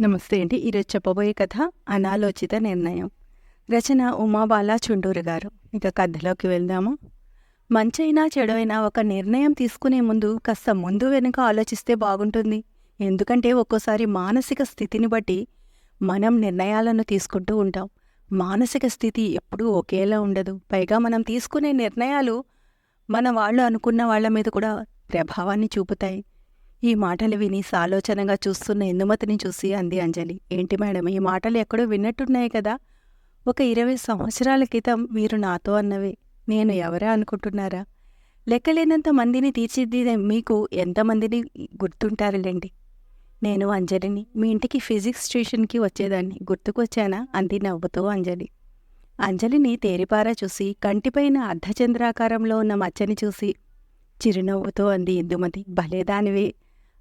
నమస్తే అండి. ఈరోజు చెప్పబోయే కథ అనాలోచిత నిర్ణయం. రచన ఉమాబాల చుండూరు గారు. ఇక కథలోకి వెళ్దాము. మంచైనా చెడైనా ఒక నిర్ణయం తీసుకునే ముందు కాస్త ముందు వెనుక ఆలోచిస్తే బాగుంటుంది. ఎందుకంటే ఒక్కోసారి మానసిక స్థితిని బట్టి మనం నిర్ణయాలను తీసుకుంటూ ఉంటాం. మానసిక స్థితి ఎప్పుడూ ఒకేలా ఉండదు. పైగా మనం తీసుకునే నిర్ణయాలు మన వాళ్ళు అనుకున్న వాళ్ళ మీద కూడా ప్రభావాన్ని చూపుతాయి. ఈ మాటలు విని సాలోచనగా చూస్తున్న ఇందుమతిని చూసి అంది అంజలి. ఏంటి మేడం ఈ మాటలు ఎక్కడో విన్నట్టున్నాయి కదా. ఒక ఇరవై సంవత్సరాల క్రితం మీరు నాతో అన్నవే. నేను ఎవరా అనుకుంటున్నారా? లెక్కలేనంత మందిని తీర్చిదిద్దే మీకు ఎంతమందిని గుర్తుంటారులేండి. నేను అంజలిని మీ ఇంటికి ఫిజిక్స్ స్టేషన్కి వచ్చేదాన్ని. గుర్తుకొచ్చానా? అంది నవ్వుతూ అంజలి. అంజలిని తేరిపారా చూసి కంటిపైన అర్ధచంద్రాకారంలో ఉన్న మచ్చని చూసి చిరునవ్వుతో అంది ఇందుమతి భలేదానివే.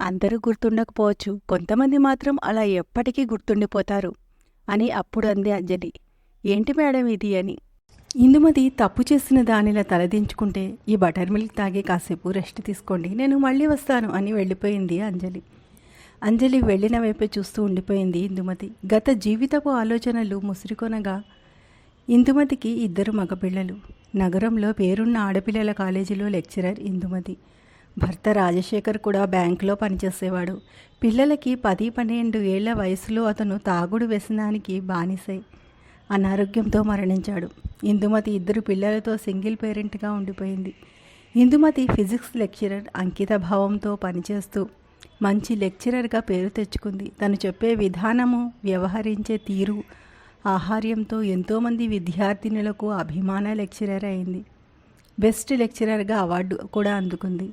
అందరూ గుర్తుండకపోవచ్చు. కొంతమంది మాత్రం అలా ఎప్పటికీ గుర్తుండిపోతారు అని అప్పుడు అంది అంజలి. ఏంటి మేడం ఇది అని. ఇందుమతి తప్పు చేసిన దానిలా తలదించుకుంటే ఈ బటర్ మిల్క్ తాగి కాసేపు రెస్ట్ తీసుకోండి. నేను మళ్ళీ వస్తాను అని వెళ్ళిపోయింది అంజలి. అంజలి వెళ్ళిన వైపే చూస్తూ ఉండిపోయింది ఇందుమతి. గత జీవితపు ఆలోచనలు ముసురుకొనగా ఇందుమతికి ఇద్దరు మగపిల్లలు. నగరంలో పేరున్న ఆడపిల్లల కాలేజీలో లెక్చరర్ ఇందుమతి. భర్త రాజశేఖర్ కూడా బ్యాంకులో పనిచేసేవాడు. పిల్లలకి పది పన్నెండు ఏళ్ళ వయసులో అతను తాగుడు వ్యసనానికి బానిసై అనారోగ్యంతో మరణించాడు. ఇందుమతి ఇద్దరు పిల్లలతో సింగిల్ పేరెంట్గా ఉండిపోయింది. ఇందుమతి ఫిజిక్స్ లెక్చరర్ అంకిత భావంతో పనిచేస్తూ మంచి లెక్చరర్గా పేరు తెచ్చుకుంది. తను చెప్పే విధానము వ్యవహరించే తీరు ఆహార్యంతో ఎంతోమంది విద్యార్థినులకు అభిమాన లెక్చరర్ అయింది. బెస్ట్ లెక్చరర్గా అవార్డు కూడా అందుకుంది.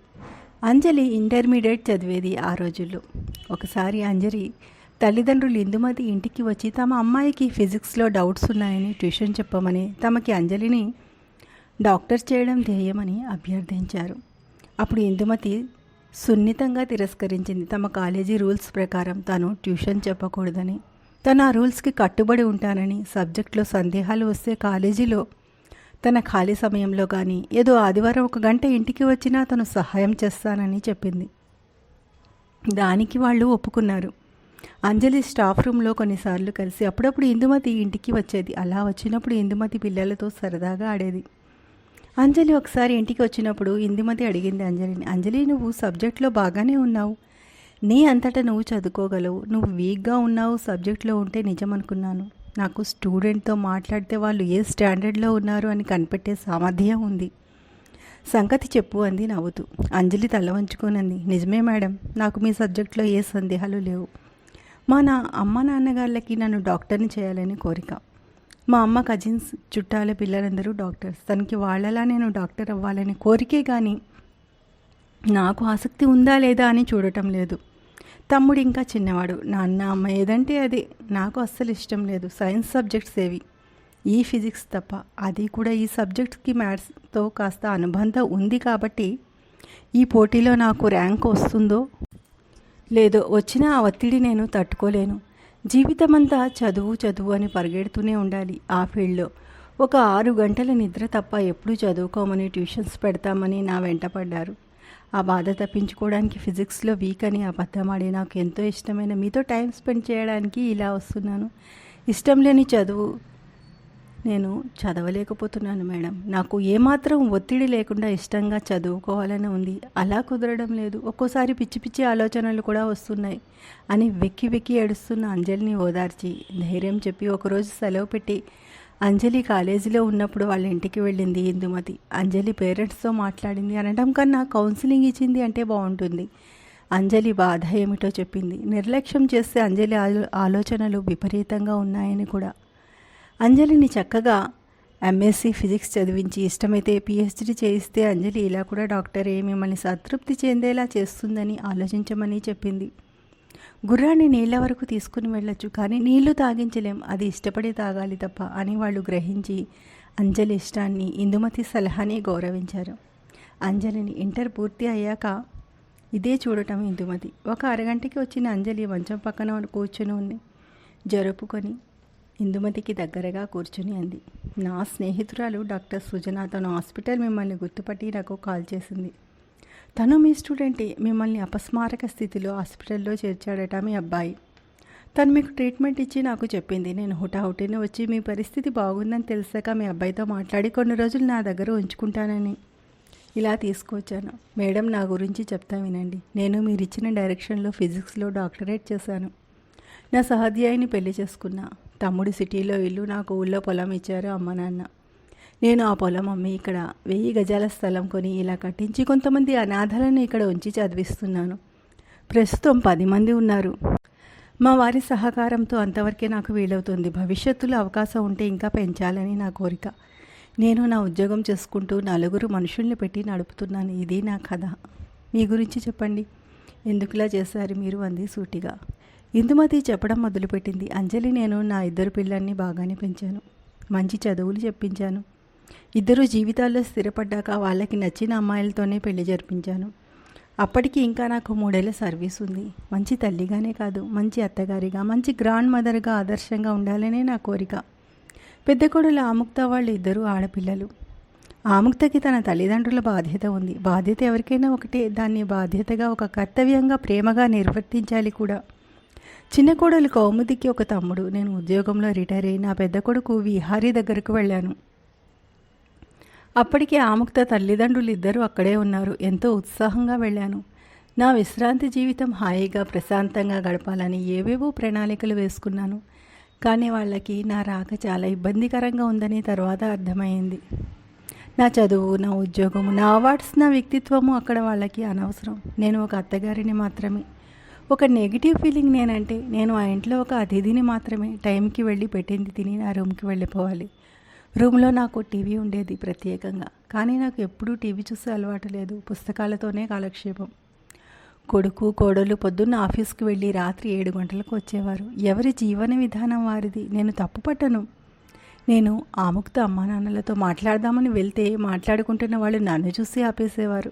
అంజలి ఇంటర్మీడియట్ చదివేది ఆ రోజుల్లో. ఒకసారి అంజలి తల్లిదండ్రులు ఇందుమతి ఇంటికి వచ్చి తమ అమ్మాయికి ఫిజిక్స్లో డౌట్స్ ఉన్నాయని ట్యూషన్ చెప్పమని తమకి అంజలిని డాక్టర్ చేయడం ధ్యేయమని అభ్యర్థించారు. అప్పుడు ఇందుమతి సున్నితంగా తిరస్కరించింది. తమ కాలేజీ రూల్స్ ప్రకారం తను ట్యూషన్ చెప్పకూడదని తను ఆ రూల్స్కి కట్టుబడి ఉంటానని సబ్జెక్ట్లో సందేహాలు వస్తే కాలేజీలో తన ఖాళీ సమయంలో కానీ ఏదో ఆదివారం ఒక గంట ఇంటికి వచ్చినా తను సహాయం చేస్తానని చెప్పింది. దానికి వాళ్ళు ఒప్పుకున్నారు. అంజలి స్టాఫ్ రూమ్లో కొన్నిసార్లు కలిసి అప్పుడప్పుడు ఇందుమతి ఇంటికి వచ్చేది. అలా వచ్చినప్పుడు ఇందుమతి పిల్లలతో సరదాగా ఆడేది. అంజలి ఒకసారి ఇంటికి వచ్చినప్పుడు ఇందుమతి అడిగింది అంజలిని అంజలి నువ్వు సబ్జెక్ట్లో బాగానే ఉన్నావు. నీ అంతటా నువ్వు చదువుకోగలవు. నువ్వు వీక్గా ఉన్నావు సబ్జెక్ట్లో ఉంటే నిజం అనుకున్నాను నాకు స్టూడెంట్తో మాట్లాడితే వాళ్ళు ఏ స్టాండర్డ్లో ఉన్నారు అని కనిపెట్టే సామర్థ్యం ఉంది. సంగతి చెప్పు అంది నవ్వుతూ. అంజలి తల వంచుకోనంది. నిజమే మేడం నాకు మీ సబ్జెక్ట్లో ఏ సందేహాలు లేవు. మా నా అమ్మ నాన్నగాళ్ళకి నన్ను డాక్టర్ని చేయాలని కోరిక. మా అమ్మ కజిన్స్ చుట్టాల పిల్లలందరూ డాక్టర్స్. తనకి వాళ్ళలా నేను డాక్టర్ అవ్వాలని కోరికే కానీ నాకు ఆసక్తి ఉందా లేదా అని చూడటం లేదు. తమ్ముడు ఇంకా చిన్నవాడు. నాన్న అమ్మ ఏదంటే అదే. నాకు అస్సలు ఇష్టం లేదు. సైన్స్ సబ్జెక్ట్స్ ఏవి? ఈ ఫిజిక్స్ తప్ప. అది కూడా ఈ సబ్జెక్ట్స్కి మ్యాథ్స్తో కాస్త అనుబంధం ఉంది కాబట్టి ఈ పోటీలో నాకు ర్యాంక్ వస్తుందో లేదో వచ్చిన ఆ ఒత్తిడి నేను తట్టుకోలేను. జీవితమంతా చదువు చదువు అని పరిగెడుతూనే ఉండాలి ఆ ఫీల్డ్లో. ఒక ఆరు గంటల నిద్ర తప్ప ఎప్పుడూ చదువుకోమని ట్యూషన్స్ పెడతామని నా వెంట పడ్డారు. ఆ బాధ తప్పించుకోవడానికి ఫిజిక్స్లో వీక్ అని అబద్ధమాడి నాకు ఎంతో ఇష్టమైన మీతో టైం స్పెండ్ చేయడానికి ఇలా వస్తున్నాను. ఇష్టం లేని చదువు నేను చదవలేకపోతున్నాను మేడం. నాకు ఏమాత్రం ఒత్తిడి లేకుండా ఇష్టంగా చదువుకోవాలని ఉంది. అలా కుదరడం లేదు. ఒక్కోసారి పిచ్చి పిచ్చి ఆలోచనలు కూడా వస్తున్నాయి అని వెక్కి వెక్కి ఏడుస్తున్న అంజలిని ఓదార్చి ధైర్యం చెప్పి ఒకరోజు సెలవు పెట్టి అంజలి కాలేజీలో ఉన్నప్పుడు వాళ్ళ ఇంటికి వెళ్ళింది ఇందుమతి. అంజలి పేరెంట్స్తో మాట్లాడింది అనడం కన్నా కౌన్సిలింగ్ ఇచ్చింది అంటే బాగుంటుంది. అంజలి బాధ ఏమిటో చెప్పింది. నిర్లక్ష్యం చేస్తే అంజలి ఆలో ఆలోచనలు విపరీతంగా ఉన్నాయని కూడా. అంజలిని చక్కగా ఎంఎస్సి ఫిజిక్స్ చదివించి ఇష్టమైతే పిహెచ్డి చేయిస్తే అంజలి ఇలా కూడా డాక్టరే మిమ్మల్ని సంతృప్తి చెందేలా చేస్తుందని ఆలోచించమని చెప్పింది. గుర్రాన్ని నీళ్ళ వరకు తీసుకుని వెళ్ళొచ్చు కానీ నీళ్ళు తాగించలేం. అది ఇష్టపడి తాగాలి తప్ప అని వాళ్ళు గ్రహించి అంజలి ఇష్టాన్ని ఇందుమతి సలహాని గౌరవించారు. అంజలిని ఇంటర్ పూర్తి అయ్యాక ఇదే చూడటం ఇందుమతి. ఒక అరగంటకి వచ్చిన అంజలి మంచం పక్కన కూర్చుని ఉంది. జరుపుకొని ఇందుమతికి దగ్గరగా కూర్చుని అంది. నా స్నేహితురాలు డాక్టర్ సుజన తన హాస్పిటల్ మిమ్మల్ని గుర్తుపట్టి నాకు కాల్ చేసింది. తను మీ స్టూడెంటే మిమ్మల్ని అపస్మారక స్థితిలో హాస్పిటల్లో చేర్చాడట మీ అబ్బాయి. తను మీకు ట్రీట్మెంట్ ఇచ్చి నాకు చెప్పింది. నేను హుటాహుటిని వచ్చి మీ పరిస్థితి బాగుందని తెలిసాక మీ అబ్బాయితో మాట్లాడి కొన్ని రోజులు నా దగ్గర ఉంచుకుంటానని ఇలా తీసుకొచ్చాను మేడం నా గురించి చెప్తా వినండి. నేను మీరు ఇచ్చిన డైరెక్షన్లో ఫిజిక్స్లో డాక్టరేట్ చేశాను. నా సహాధ్యాయుని పెళ్ళి చేసుకున్నా. తమ్ముడు సిటీలో ఇల్లు నాకు ఊళ్ళో పొలం ఇచ్చారు అమ్మ నాన్న. నేను ఆ పొలం అమ్మి ఇక్కడ వెయ్యి గజాల స్థలం కొని ఇలా కట్టించి కొంతమంది అనాథలను ఇక్కడ ఉంచి చదివిస్తున్నాను. ప్రస్తుతం పది మంది ఉన్నారు. మా వారి సహకారంతో అంతవరకే నాకు వీలవుతుంది. భవిష్యత్తులో అవకాశం ఉంటే ఇంకా పెంచాలని నా కోరిక. నేను నా ఉద్యోగం చేసుకుంటూ నలుగురు మనుషుల్ని పెట్టి నడుపుతున్నాను. ఇది నా కథ. మీ గురించి చెప్పండి. ఎందుకులా చేశారు మీరు అంది సూటిగా. ఇందుమతి చెప్పడం మొదలుపెట్టింది. అంజలి నేను నా ఇద్దరు పిల్లల్ని బాగానే పెంచాను. మంచి చదువులు చెప్పించాను. ఇద్దరు జీవితాల్లో స్థిరపడ్డాక వాళ్ళకి నచ్చిన అమ్మాయిలతోనే పెళ్ళి జరిపించాను. అప్పటికి ఇంకా నాకు మూడేళ్ళ సర్వీస్ ఉంది. మంచి తల్లిగానే కాదు మంచి అత్తగారిగా మంచి గ్రాండ్ మదర్గా ఆదర్శంగా ఉండాలనే నా కోరిక. పెద్ద కొడుల ఆముక్త వాళ్ళు ఇద్దరు ఆడపిల్లలు. ఆముక్తకి తన తల్లిదండ్రుల బాధ్యత ఉంది. బాధ్యత ఎవరికైనా ఒకటే. దాన్ని బాధ్యతగా ఒక కర్తవ్యంగా ప్రేమగా నిర్వర్తించాలి కూడా. చిన్న కోడలు కౌముదికి ఒక తమ్ముడు. నేను ఉద్యోగంలో రిటైర్ అయి నా పెద్ద కొడుకు విహారీ దగ్గరకు వెళ్ళాను. అప్పటికే ఆముక్త తల్లిదండ్రులు ఇద్దరూ అక్కడే ఉన్నారు. ఎంతో ఉత్సాహంగా వెళ్ళాను. నా విశ్రాంతి జీవితం హాయిగా ప్రశాంతంగా గడపాలని ఏవేవో ప్రణాళికలు వేసుకున్నాను. కానీ వాళ్ళకి నా రాక చాలా ఇబ్బందికరంగా ఉందని తర్వాత అర్థమైంది. నా చదువు నా ఉద్యోగము నా అవార్డ్స్ నా వ్యక్తిత్వము అక్కడ వాళ్ళకి అనవసరం. నేను ఒక అత్తగారిని మాత్రమే. ఒక నెగిటివ్ ఫీలింగ్ నేనంటే నేను ఆ ఇంట్లో ఒక అతిథిని మాత్రమే. టైంకి వెళ్ళి పెట్టింది తిని నా రూమ్కి వెళ్ళిపోవాలి. రూమ్లో నాకు టీవీ ఉండేది ప్రత్యేకంగా. కానీ నాకు ఎప్పుడూ టీవీ చూసే అలవాటు లేదు. పుస్తకాలతోనే కాలక్షేపం. కొడుకు కోడలు పొద్దున్న ఆఫీస్కి వెళ్ళి రాత్రి ఏడు గంటలకు వచ్చేవారు. ఎవరి జీవన విధానం వారిది? నేను తప్పు పట్టను. నేను ఆముక్త అమ్మా నాన్నలతో మాట్లాడదామని వెళ్తే మాట్లాడుకుంటున్న వాళ్ళు నన్ను చూసి ఆపేసేవారు.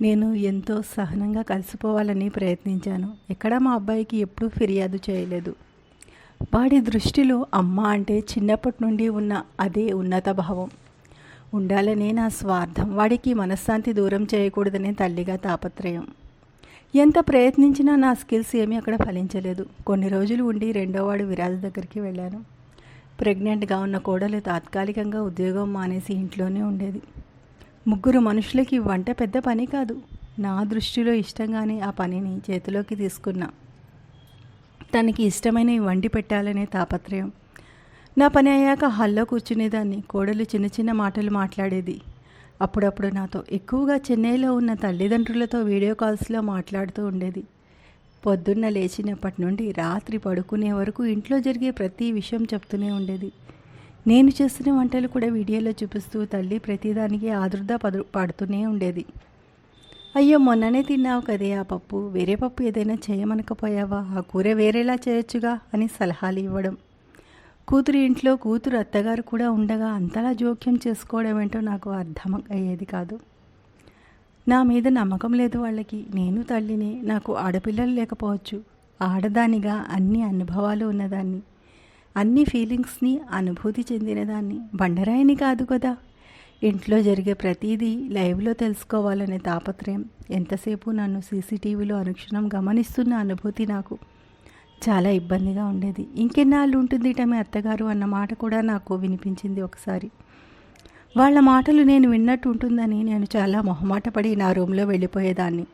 నేను ఎంతో సహనంగా కలిసిపోవాలని ప్రయత్నించాను. ఎక్కడ మా అబ్బాయికి ఎప్పుడూ ఫిర్యాదు చేయలేదు. వాడి దృష్టిలో అమ్మ అంటే చిన్నప్పటి నుండి ఉన్న అదే ఉన్నత భావం. ఉండాలనే నా స్వార్థం వాడికి మనశ్శాంతి దూరం చేయకూడదనే తల్లిగా తాపత్రయం. ఎంత ప్రయత్నించినా నా స్కిల్స్ ఏమీ అక్కడ ఫలించలేదు. కొన్ని రోజులు ఉండి రెండోవాడు విరాజ్ దగ్గరికి వెళ్ళాను. ప్రెగ్నెంట్గా ఉన్న కోడలు తాత్కాలికంగా ఉద్యోగం మానేసి ఇంట్లోనే ఉండేది. ముగ్గురు మనుషులకి వంట పెద్ద పని కాదు. నా దృష్టిలో ఇష్టంగానే ఆ పనిని చేతిలోకి తీసుకున్నా. తనకి ఇష్టమైనవి వండి పెట్టాలనే తాపత్రయం. నా పని అయ్యాక హాల్లో కూర్చునేదాన్ని కోడలు చిన్న చిన్న మాటలు మాట్లాడేది. అప్పుడప్పుడు నాతో ఎక్కువగా చెన్నైలో ఉన్న తల్లిదండ్రులతో వీడియో కాల్స్లో మాట్లాడుతూ ఉండేది. పొద్దున్న లేచినప్పటి నుండి రాత్రి పడుకునే వరకు ఇంట్లో జరిగే ప్రతి విషయం చెప్తూనే ఉండేది. నేను చేస్తున్న వంటలు కూడా వీడియోలో చూపిస్తూ తల్లి ప్రతిదానికి ఆదుర్దా పదు పాడుతూనే ఉండేది. అయ్యో మొన్ననే తిన్నావు కదే ఆ పప్పు. వేరే పప్పు ఏదైనా చేయమనకపోయావా? ఆ కూర వేరేలా చేయొచ్చుగా అని సలహాలు ఇవ్వడం. కూతురు ఇంట్లో కూతురు అత్తగారు కూడా ఉండగా అంతలా జోక్యం చేసుకోవడం ఏంటో నాకు అర్థం అయ్యేది కాదు. నా మీద నమ్మకం లేదు వాళ్ళకి. నేను తల్లిని. నాకు ఆడపిల్లలు లేకపోవచ్చు. ఆడదానిగా అన్ని అనుభవాలు ఉన్నదాన్ని. అన్ని ఫీలింగ్స్ని అనుభూతి చెందినదాన్ని. బండరాయిని కాదు కదా. ఇంట్లో జరిగే ప్రతిదీ లైవ్లో తెలుసుకోవాలనే తాపత్రయం. ఎంతసేపు నన్ను సీసీటీవీలో అనుక్షణం గమనిస్తున్న అనుభూతి నాకు చాలా ఇబ్బందిగా ఉండేది. ఇంకెన్నాళ్ళు ఉంటుంది మీ అత్తగారు అన్న మాట కూడా నాకు వినిపించింది ఒకసారి. వాళ్ళ మాటలు నేను విన్నట్టు ఉంటుందని నేను చాలా మొహమాటపడి నా రూమ్లో వెళ్ళిపోయేదాన్ని.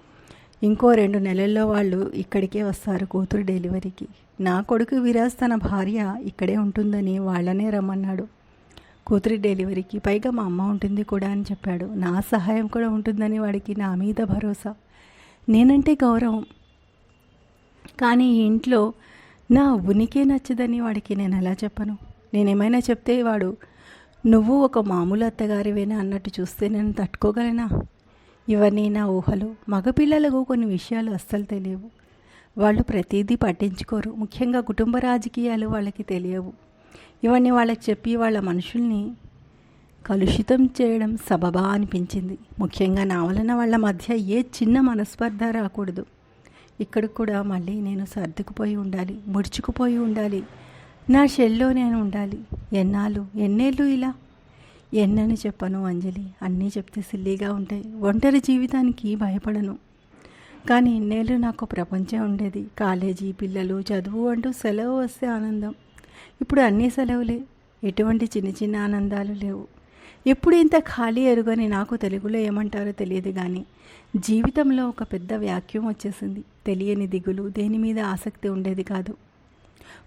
ఇంకో రెండు నెలల్లో వాళ్ళు ఇక్కడికే వస్తారు కూతురు డెలివరీకి. నా కొడుకు విరాజ్ తన భార్య ఇక్కడే ఉంటుందని వాళ్ళనే రమ్మన్నాడు. కూతురి డెలివరీకి పైగా మా అమ్మ ఉంటుంది కూడా అని చెప్పాడు. నా సహాయం కూడా ఉంటుందని వాడికి నా మీద భరోసా. నేనంటే గౌరవం. కానీ ఇంట్లో నా ఉనికే నచ్చదని వాడికి నేను ఎలా చెప్పను? నేనేమైనా చెప్తే వాడు నువ్వు ఒక మామూలు అత్తగారివేనా? అన్నట్టు చూస్తే నేను తట్టుకోగలనా? ఇవన్నీ నా ఊహలు. మగపిల్లలకు కొన్ని విషయాలు అస్సలు తెలియవు. వాళ్ళు ప్రతిదీ పట్టించుకోరు. ముఖ్యంగా కుటుంబ రాజకీయాలు వాళ్ళకి తెలియవు. ఇవన్నీ వాళ్ళకి చెప్పి వాళ్ళ మనుషుల్ని కలుషితం చేయడం సబబా అనిపించింది. ముఖ్యంగా నా వలన వాళ్ళ మధ్య ఏ చిన్న మనస్పర్ధ రాకూడదు. ఇక్కడ కూడా మళ్ళీ నేను సర్దుకుపోయి ఉండాలి ముడుచుకుపోయి ఉండాలి. నా షెల్లో నేను ఉండాలి. ఎన్నాళ్ళు ఎన్నేళ్ళు ఇలా? ఎన్నని చెప్పను అంజలి. అన్నీ చెప్తే సిల్లీగా ఉంటాయి. ఒంటరి జీవితానికి భయపడను. కానీ ఇన్నేళ్ళు నాకు ప్రపంచం ఉండేది. కాలేజీ పిల్లలు చదువు అంటూ సెలవు వస్తే ఆనందం. ఇప్పుడు అన్నీ సెలవులే. ఎటువంటి చిన్న చిన్న ఆనందాలు లేవు. ఎప్పుడు ఇంత ఖాళీ ఎరుగని నాకు తెలుగులో ఏమంటారో తెలియదు కానీ జీవితంలో ఒక పెద్ద వ్యాక్యూమ్ వచ్చేసింది. తెలియని దిగులు దేని మీద ఆసక్తి ఉండేది కాదు.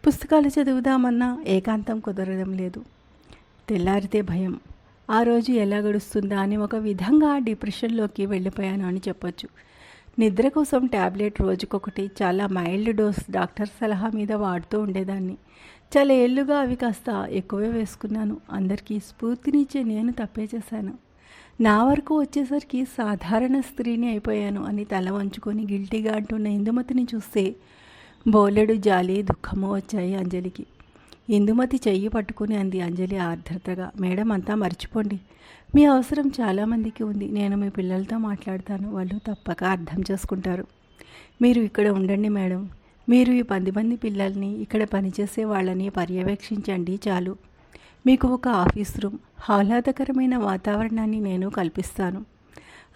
పుస్తకాలు చదువుదామన్నా ఏకాంతం కుదరడం లేదు. తెల్లారితే భయం. ఆ రోజు ఎలా గడుస్తుందా అని ఒక విధంగా డిప్రెషన్లోకి వెళ్ళిపోయాను అని చెప్పొచ్చు. నిద్ర కోసం ట్యాబ్లెట్ రోజుకొకటి చాలా మైల్డ్ డోస్ డాక్టర్ సలహా మీద వాడుతూ ఉండేదాన్ని. చాలా ఏళ్ళుగా అవి కాస్త ఎక్కువే వేసుకున్నాను. అందరికీ స్ఫూర్తినిచ్చే నేను తప్పే చేశాను. నా వరకు వచ్చేసరికి సాధారణ స్త్రీని అయిపోయాను అని తల వంచుకొని గిల్టీగా అంటున్న ఇందుమతిని చూస్తే బోలెడు జాలి దుఃఖము వచ్చాయి అంజలికి. ఇందుమతి చెయ్యి పట్టుకుని అంది అంజలి ఆర్ద్రతగా మేడం అంతా మర్చిపోండి. మీ అవసరం చాలామందికి ఉంది. నేను మీ పిల్లలతో మాట్లాడతాను. వాళ్ళు తప్పక అర్థం చేసుకుంటారు. మీరు ఇక్కడ ఉండండి మేడం. మీరు ఈ పది మంది పిల్లల్ని ఇక్కడ పనిచేసే వాళ్ళని పర్యవేక్షించండి చాలు. మీకు ఒక ఆఫీస్ రూమ్ ఆహ్లాదకరమైన వాతావరణాన్ని నేను కల్పిస్తాను.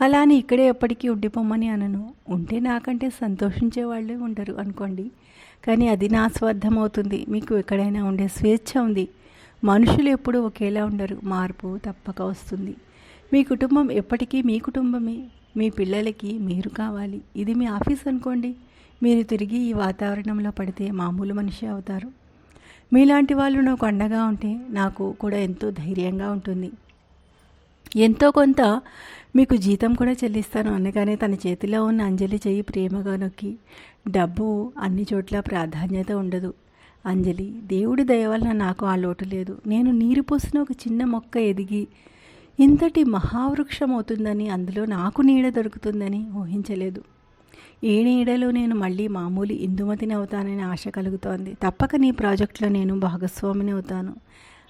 అలా అని ఇక్కడే ఎప్పటికీ ఉండిపోమని అనను. ఉంటే నాకంటే సంతోషించే వాళ్ళే ఉండరు అనుకోండి. కానీ అది నా స్వార్థం అవుతుంది. మీకు ఎక్కడైనా ఉండే స్వేచ్ఛ ఉంది. మనుషులు ఎప్పుడూ ఒకేలా ఉండరు. మార్పు తప్పక వస్తుంది. మీ కుటుంబం ఎప్పటికీ మీ కుటుంబమే. మీ పిల్లలకి మీరు కావాలి. ఇది మీ ఆఫీస్ అనుకోండి. మీరు తిరిగి ఈ వాతావరణంలో పడితే మామూలు మనిషి అవుతారు. మీలాంటి వాళ్ళు నాకు అండగా ఉంటే నాకు కూడా ఎంతో ధైర్యంగా ఉంటుంది. ఎంతో కొంత మీకు జీతం కూడా చెల్లిస్తాను అనగానే తన చేతిలో ఉన్న అంజలి చెయ్యి ప్రేమగా నొక్కి డబ్బు అన్ని చోట్ల ప్రాధాన్యత ఉండదు. అంజలి దేవుడి దయ వలన నాకు ఆ లోటు లేదు. నేను నీరు పోసిన ఒక చిన్న మొక్క ఎదిగి ఇంతటి మహావృక్షం అవుతుందని అందులో నాకు నీడ దొరుకుతుందని ఊహించలేదు. ఈ నీడలో నేను మళ్ళీ మామూలు ఇందుమతిని అవుతానని ఆశ కలుగుతోంది. తప్పక నీ ప్రాజెక్టులో నేను భాగస్వామిని అవుతాను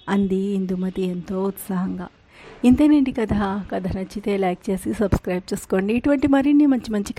అంది ఇందుమతి ఎంతో ఉత్సాహంగా. ఇంతేనేంటి కథ. కథ నచ్చితే లైక్ చేసి సబ్స్క్రైబ్ చేసుకోండి. ఇటువంటి మరిన్ని మంచి మంచి